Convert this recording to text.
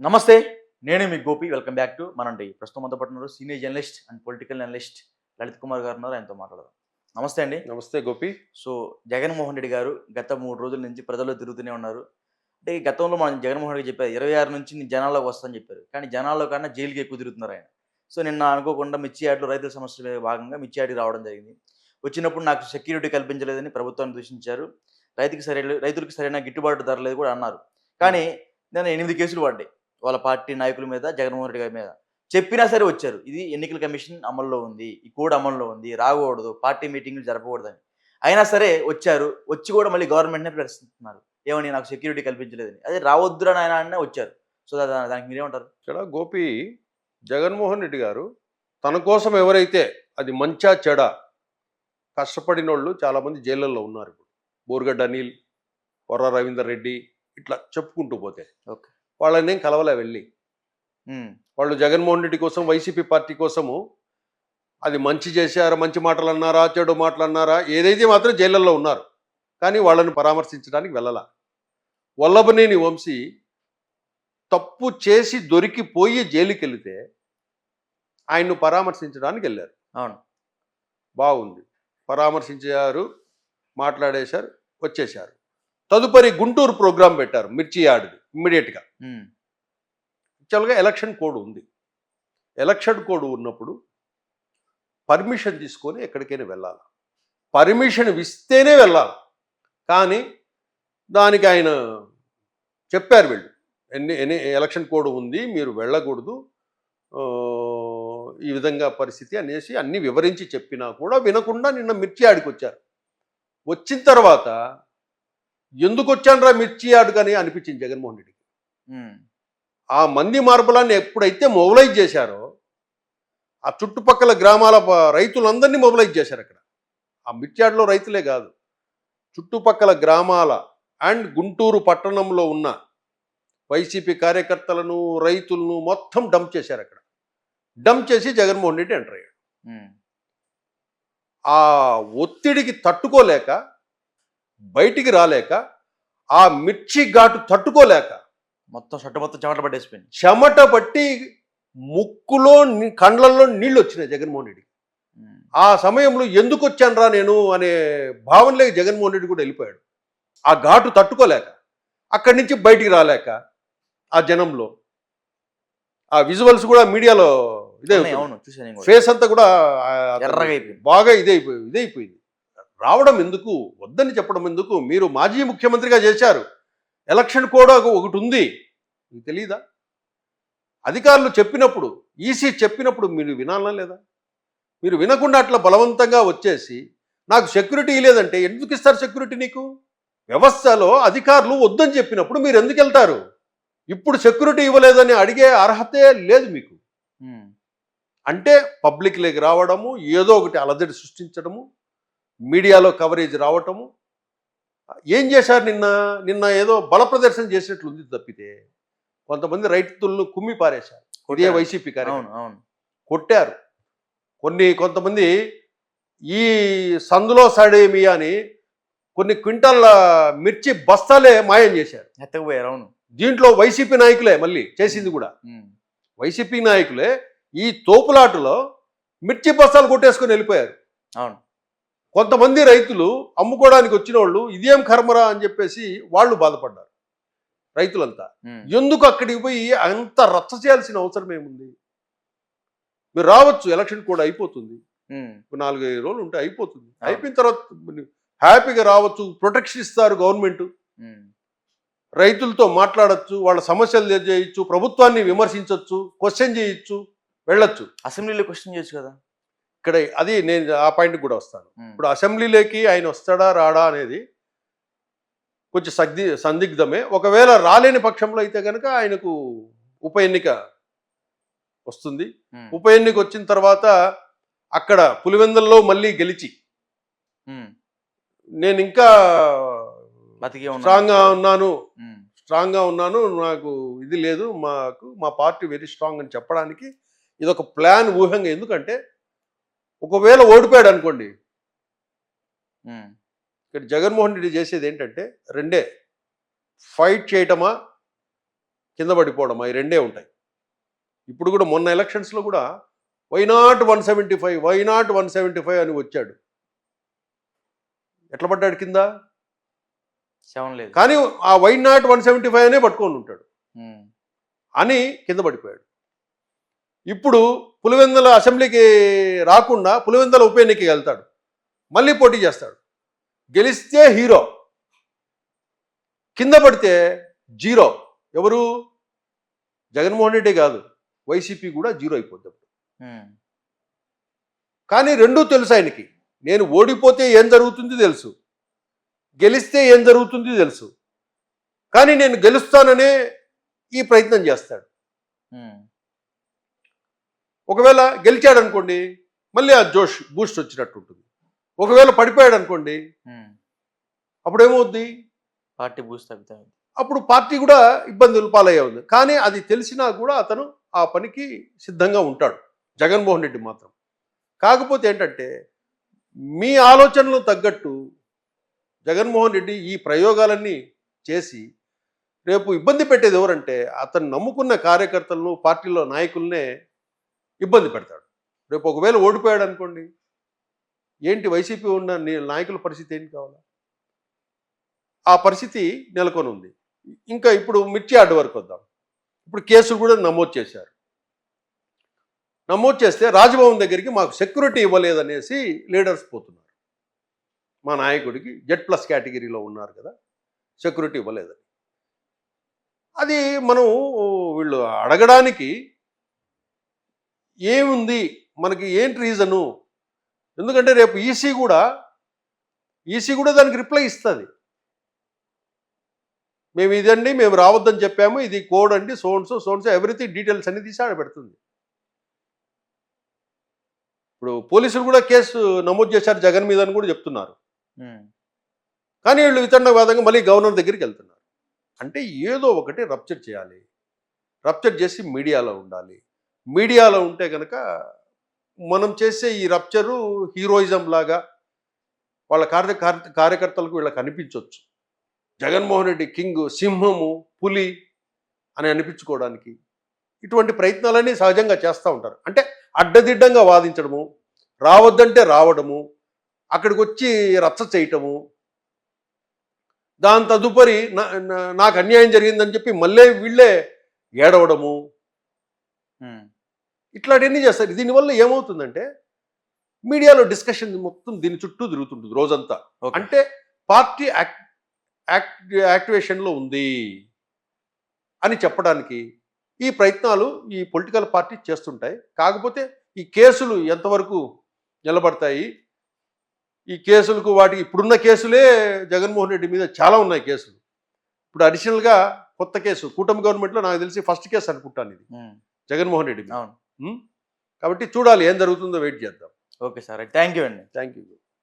నమస్తే నేను మీ గోపి. వెల్కమ్ బ్యాక్ టు మనండి. ప్రస్తుతం మనతో పాటు ఉన్నారు senior journalist and political analyst Lalit Kumar garu ఉన్నారు. ఆయనతో మాట్లాడదాం. నమస్తే అండి. నమస్తే గోపి. సో జగన్మోహన్ రెడ్డి గారు గత మూడు రోజుల నుంచి ప్రజల్లో తిరుగుతూనే ఉన్నారు. అంటే గతంలో మనం జగన్మోహన్ రెడ్డి చెప్పారు ఇరవై ఆరు నుంచి నేను జనాల్లోకి వస్తానని చెప్పారు. కానీ జనాల్లో కన్నా జైలుకి ఎక్కువ తిరుగుతున్నారు ఆయన. సో నిన్న అనుకోకుండా మిర్చి యార్డులో రైతుల సమస్యల భాగంగా మిర్చి యార్డుకి రావడం జరిగింది. వచ్చినప్పుడు నాకు సెక్యూరిటీ కల్పించలేదని ప్రభుత్వాన్ని దూషించారు. రైతుకి సరైన రైతులకు సరైన గిట్టుబాటు ధర లేదు కూడా అన్నారు. కానీ నేను ఎనిమిది కేసులు పడ్డాయి వాళ్ళ పార్టీ నాయకుల మీద జగన్మోహన్ రెడ్డి గారి మీద. చెప్పినా సరే వచ్చారు. ఇది ఎన్నికల కమిషన్ అమల్లో ఉంది. ఈ కోడ్ అమల్లో ఉంది. రాకూడదు. పార్టీ మీటింగ్లు జరపకూడదని. అయినా సరే వచ్చారు. వచ్చి కూడా మళ్ళీ గవర్నమెంట్నే ప్రశ్నిస్తున్నారు. ఏమని నాకు సెక్యూరిటీ కల్పించలేదని. అదే రావద్దురా నాయన అన్న వచ్చారు. సో దానికి మీరేమంటారు? ఇక్కడ గోపి జగన్మోహన్ రెడ్డి గారు తన కోసం ఎవరైతే అది మంచా చెడ కష్టపడిన వాళ్ళు చాలామంది జైళ్ళల్లో ఉన్నారు ఇప్పుడు. బోర్గడ్డ అనిల్ కొర్ర రవీందర్ రెడ్డి ఇట్లా చెప్పుకుంటూ పోతే. ఓకే. వాళ్ళని ఏం కలవలే వెళ్ళి. వాళ్ళు జగన్మోహన్ రెడ్డి కోసం వైసీపీ పార్టీ కోసము అది మంచి చేశారా మంచి మాటలు అన్నారా చెడు మాటలు అన్నారా ఏదైతే మాత్రం జైళ్ళల్లో ఉన్నారు. కానీ వాళ్ళని పరామర్శించడానికి వెళ్ళాల. వల్లభనేని వంశీ తప్పు చేసి దొరికిపోయి జైలుకి వెళితే ఆయన్ను పరామర్శించడానికి వెళ్ళారు. అవును. బాగుంది. పరామర్శించారు మాట్లాడేశారు వచ్చేశారు. తదుపరి గుంటూరు ప్రోగ్రాం పెట్టారు మిర్చి యార్డ్ది ఇమ్మీడియట్గా. యాక్చువల్గా ఎలక్షన్ కోడ్ ఉంది. ఎలక్షన్ కోడ్ ఉన్నప్పుడు పర్మిషన్ తీసుకొని ఎక్కడికైనా వెళ్ళాలి. పర్మిషన్ ఇస్తేనే వెళ్ళాలి. కానీ దానికి ఆయన చెప్పారు వీళ్ళు. ఎన్ని ఎన్ని ఎలక్షన్ కోడ్ ఉంది మీరు వెళ్ళకూడదు. ఈ విధంగా పరిస్థితి అనేసి అన్ని వివరించి చెప్పినా కూడా వినకుండా నిన్న మిర్చి ఆడికి వచ్చారు. వచ్చిన తర్వాత ఎందుకు వచ్చానరా మిర్చి ఆడుకని అనిపించింది జగన్మోహన్ రెడ్డికి. ఆ మంది మార్బలాన్ని ఎప్పుడైతే మొబిలైజ్ చేశారో ఆ చుట్టుపక్కల గ్రామాల రైతులందరినీ మొబిలైజ్ చేశారు అక్కడ. ఆ మిర్చాడ్లో రైతులే కాదు. చుట్టుపక్కల గ్రామాల అండ్ గుంటూరు పట్టణంలో ఉన్న వైసీపీ కార్యకర్తలను రైతులను మొత్తం డంప్ చేశారు అక్కడ. డంప్ చేసి జగన్మోహన్ రెడ్డి ఎంటర్ అయ్యాడు. ఆ ఒత్తిడికి తట్టుకోలేక బయటికి రాలేక ఆ మిర్చి ఘాటు తట్టుకోలేక మొత్తం షట్టు మొత్తం చెమట పట్టేసిపోయింది. చెమట పట్టి ముక్కులో కండ్లల్లో నీళ్ళు వచ్చినాయి జగన్మోహన్ రెడ్డి ఆ సమయంలో ఎందుకు వచ్చానురా నేను అనే భావనలోకి జగన్మోహన్ రెడ్డి కూడా వెళ్ళిపోయాడు. ఆ ఘాటు తట్టుకోలేక అక్కడి నుంచి బయటికి రాలేక ఆ జనంలో ఆ విజువల్స్ కూడా మీడియాలో ఇదే. ఫేస్ అంతా కూడా. బాగా ఇదైపోయి ఇదైపోయింది రావడం ఎందుకు? వద్దని చెప్పడం ఎందుకు? మీరు మాజీ ముఖ్యమంత్రిగా చేశారు. ఎలక్షన్ కోడ్ ఒక- ఒకటి ఉంది. మీకు తెలీదా? అధికారులు చెప్పినప్పుడు ఈసీ చెప్పినప్పుడు మీరు వినాలా లేదా? మీరు వినకుండా అట్లా బలవంతంగా వచ్చేసి నాకు సెక్యూరిటీ లేదంటే ఎందుకు ఇస్తారు సెక్యూరిటీ నీకు? వ్యవస్థలో అధికారులు వద్దని చెప్పినప్పుడు మీరు ఎందుకు వెళ్తారు? ఇప్పుడు సెక్యూరిటీ ఇవ్వలేదని అడిగే అర్హతే లేదు మీకు. అంటే పబ్లిక్లోకి రావడము ఏదో ఒకటి అలజడి సృష్టించడము మీడియాలో కవరేజ్ రావటము. ఏం చేశారు నిన్న? నిన్న ఏదో బల ప్రదర్శన చేసినట్లుంది తప్పితే కొంతమంది రైతులను కుమ్మి పారేశారు. ఇదే. వైసీపీ అవును కార్యక్రమం అవును. కొట్టారు. కొన్ని కొంతమంది ఈ సందులో సడేమి అని కొన్ని క్వింటాల మిర్చి బస్తాలే మాయం చేశారు. ఎత్తకపోయారు అవును. దీంట్లో వైసీపీ నాయకులే మళ్ళీ చేసింది కూడా. వైసీపీ నాయకులే ఈ తోపులాటలో మిర్చి బస్తాలు కొట్టేసుకొని వెళ్ళిపోయారు. అవును. కొంతమంది రైతులు అమ్ముకోవడానికి వచ్చిన వాళ్ళు ఇదేం కర్మరా అని చెప్పేసి వాళ్ళు బాధపడ్డారు. రైతులంతా. ఎందుకు అక్కడికి పోయి అంత రచ్చ చేయాల్సిన అవసరం ఏముంది? మీరు రావచ్చు ఎలక్షన్ కూడా అయిపోతుంది. నాలుగైదు రోజులు ఉంటే అయిపోతుంది. అయిపోయిన తర్వాత హ్యాపీగా రావచ్చు ప్రొటెక్షన్ ఇస్తారు గవర్నమెంట్. రైతులతో మాట్లాడొచ్చు వాళ్ళ సమస్యలు తెలియజేయచ్చు ప్రభుత్వాన్ని విమర్శించవచ్చు క్వశ్చన్ చేయొచ్చు వెళ్ళొచ్చు. అసెంబ్లీలో క్వశ్చన్ చేయొచ్చు కదా? ఇక్కడ అది నేను ఆ పాయింట్కి కూడా వస్తాను. ఇప్పుడు అసెంబ్లీలోకి ఆయన వస్తాడా రాడా అనేది కొంచెం సగ్ది సందిగ్ధమే. ఒకవేళ రాలేని పక్షంలో అయితే కనుక ఆయనకు ఉప ఎన్నిక వస్తుంది. ఉప ఎన్నిక వచ్చిన తర్వాత అక్కడ పులివెందుల్లో మళ్ళీ గెలిచి నేను ఇంకా స్ట్రాంగ్గా ఉన్నాను. స్ట్రాంగ్గా ఉన్నాను. నాకు ఇది లేదు. మాకు మా పార్టీ వెరీ స్ట్రాంగ్ అని చెప్పడానికి ఇది ఒక ప్లాన్ ఊహంగా. ఎందుకంటే ఒకవేళ ఓడిపోయాడు అనుకోండి. ఇక్కడ జగన్మోహన్ రెడ్డి చేసేది ఏంటంటే రెండే. ఫైట్ చేయటమా కింద పడిపోవడం అవి రెండే ఉంటాయి. ఇప్పుడు కూడా మొన్న ఎలక్షన్స్లో కూడా why not one seventy five why not one seventy five అని వచ్చాడు. ఎట్లా పడ్డాడు కింద? లేదు. కానీ ఆ why not one seventy five అనే పట్టుకొని ఉంటాడు. అని కింద పడిపోయాడు. ఇప్పుడు పులివెందుల అసెంబ్లీకి రాకుండా పులివెందుల ఉప ఎన్నికకి వెళ్తాడు. మళ్ళీ పోటీ చేస్తాడు. గెలిస్తే హీరో. కింద పడితే జీరో. ఎవరు? జగన్మోహన్ రెడ్డి కాదు. వైసీపీ కూడా జీరో అయిపోద్ది కానీ రెండూ తెలుసు ఆయనకి. నేను ఓడిపోతే ఏం జరుగుతుంది తెలుసు. గెలిస్తే ఏం జరుగుతుంది తెలుసు. కానీ నేను గెలుస్తాననే ఈ ప్రయత్నం చేస్తాడు. ఒకవేళ గెలిచాడు అనుకోండి మళ్ళీ ఆ జోష్ బూస్ట్ వచ్చినట్టు ఉంటుంది ఒకవేళ పడిపోయాడు అనుకోండి. అప్పుడు ఏమవుద్ది పార్టీ బూస్ట్ తగ్గుతాయి అప్పుడు పార్టీ కూడా ఇబ్బందులు పాలయ్యే ఉంది. కానీ అది తెలిసినా కూడా అతను ఆ పనికి సిద్ధంగా ఉంటాడు. జగన్మోహన్ రెడ్డి మాత్రం. కాకపోతే ఏంటంటే మీ ఆలోచనలు తగ్గట్టు జగన్మోహన్ రెడ్డి ఈ ప్రయోగాలన్నీ చేసి రేపు ఇబ్బంది పెట్టేది ఎవరంటే అతను నమ్ముకున్న కార్యకర్తలను పార్టీలో నాయకులనే ఇబ్బంది పెడతాడు. రేపు ఒకవేళ ఓడిపోయాడు అనుకోండి ఏంటి వైసీపీ ఉన్న నీ- నాయకుల పరిస్థితి ఏంటి కావాలా? ఆ పరిస్థితి నెలకొని ఉంది. ఇంకా ఇప్పుడు మిర్చి అడ్డు వరకు వద్దాం. ఇప్పుడు కేసులు కూడా నమోదు చేశారు. నమోదు చేస్తే రాజభవన్ దగ్గరికి మాకు సెక్యూరిటీ ఇవ్వలేదనేసి లీడర్స్ పోతున్నారు. మా నాయకుడికి జెడ్ ప్లస్ కేటగిరీలో ఉన్నారు కదా సెక్యూరిటీ ఇవ్వలేదని. అది మనం వీళ్ళు అడగడానికి ఏముంది? మనకి ఏంటి రీజను? ఎందుకంటే రేపు ఈసీ కూడా ఈసీ కూడా దానికి రిప్లై ఇస్తుంది. మేము ఇదండి మేము రావద్దని చెప్పాము ఇది కోడ్ అండి సోన్సో సోన్సో ఎవ్రీథింగ్ డీటెయిల్స్ అన్ని తీసి ఆడ పెడుతుంది. ఇప్పుడు పోలీసులు కూడా కేసు నమోదు చేశారు జగన్ మీద అని కూడా చెప్తున్నారు. కానీ వీళ్ళు వితండవాదంగా మళ్ళీ గవర్నర్ దగ్గరికి వెళ్తున్నారు. అంటే ఏదో ఒకటి రప్చర్ చేయాలి. రప్చర్ చేసి మీడియాలో ఉండాలి. మీడియాలో ఉంటే కనుక మనం చేసే ఈ రప్చరు హీరోయిజం లాగా వాళ్ళ కార్య కార్యకర్తలకు వీళ్ళకి అనిపించవచ్చు జగన్మోహన్ రెడ్డి కింగ్ సింహము పులి అని అనిపించుకోవడానికి ఇటువంటి ప్రయత్నాలన్నీ సహజంగా చేస్తూ ఉంటారు. అంటే అడ్డదిడ్డంగా వాదించడము రావద్దంటే రావడము అక్కడికి వచ్చి రచ్చ చేయటము దాని తదుపరి నా- నాకు అన్యాయం జరిగిందని చెప్పి మళ్ళీ వీళ్ళే ఏడవడము. ఇట్లాంటివన్నీ చేస్తారు. దీనివల్ల ఏమవుతుందంటే మీడియాలో డిస్కషన్ మొత్తం దీని చుట్టూ తిరుగుతుంటుంది రోజంతా. అంటే పార్టీ యాక్ట్ యాక్ట్ యాక్టివేషన్లో ఉంది అని చెప్పడానికి ఈ ప్రయత్నాలు ఈ పొలిటికల్ పార్టీ చేస్తుంటాయి. కాకపోతే ఈ కేసులు ఎంతవరకు నిలబడతాయి? ఈ కేసులకు వాటికి ఇప్పుడున్న కేసులే జగన్మోహన్ రెడ్డి మీద చాలా ఉన్నాయి కేసులు. ఇప్పుడు అడిషనల్గా కొత్త కేసు కూటమి గవర్నమెంట్లో నాకు తెలిసి ఫస్ట్ కేసు అనుకుంటాను ఇది. జగన్మోహన్ రెడ్డి మీద? కాబట్టి చూడాలి ఏం జరుగుతుందో వెయిట్ చేద్దాం. Okay sir. థ్యాంక్ యూ అండి. Thank you